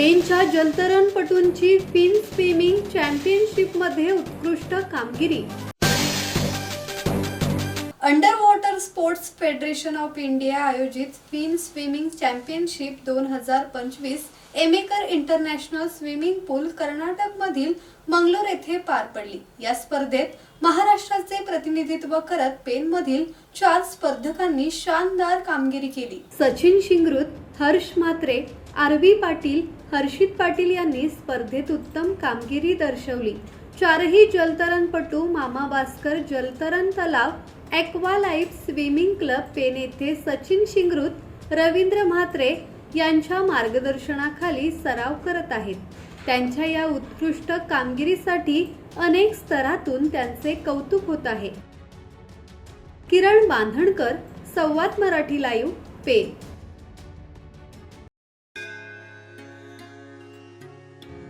स्पेनच्या जलतरणपटूंची fin swimming चॅम्पियनशिपमध्ये उत्कृष्ट कामगिरी. Under sports federation of India आयोजित फिन स्विमिंग चॅम्पियनशिप दोन हजार पंचवीस एमेकर इंटरनॅशनल स्विमिंग पूल कर्नाटकमधील मंगलोर येथे पार पडली. या स्पर्धेत महाराष्ट्राचे प्रतिनिधित्व करत पेनमधील चार स्पर्धकांनी शानदार कामगिरी केली. सचिन शिंगरुत हर्ष म्हात्रे आरवी पाटील हर्षित पाटील यांनी स्पर्धेत उत्तम कामगिरी दर्शवली. चारही जलतरणपटू मामा भास्कर जलतरण तलाव aqua life swimming club Pen येथे सचिन शिंगरूत रवींद्र म्हात्रे यांच्या मार्गदर्शनाखाली सराव करत आहेत. त्यांच्या या उत्कृष्ट कामगिरीसाठी अनेक स्तरातून त्यांचे कौतुक होत आहे. किरण बांधणकर संवाद मराठी लाईव्ह पेन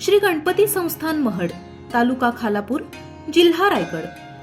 श्री गणपती संस्थान महड तालुका खालापूर जिल्हा रायगड.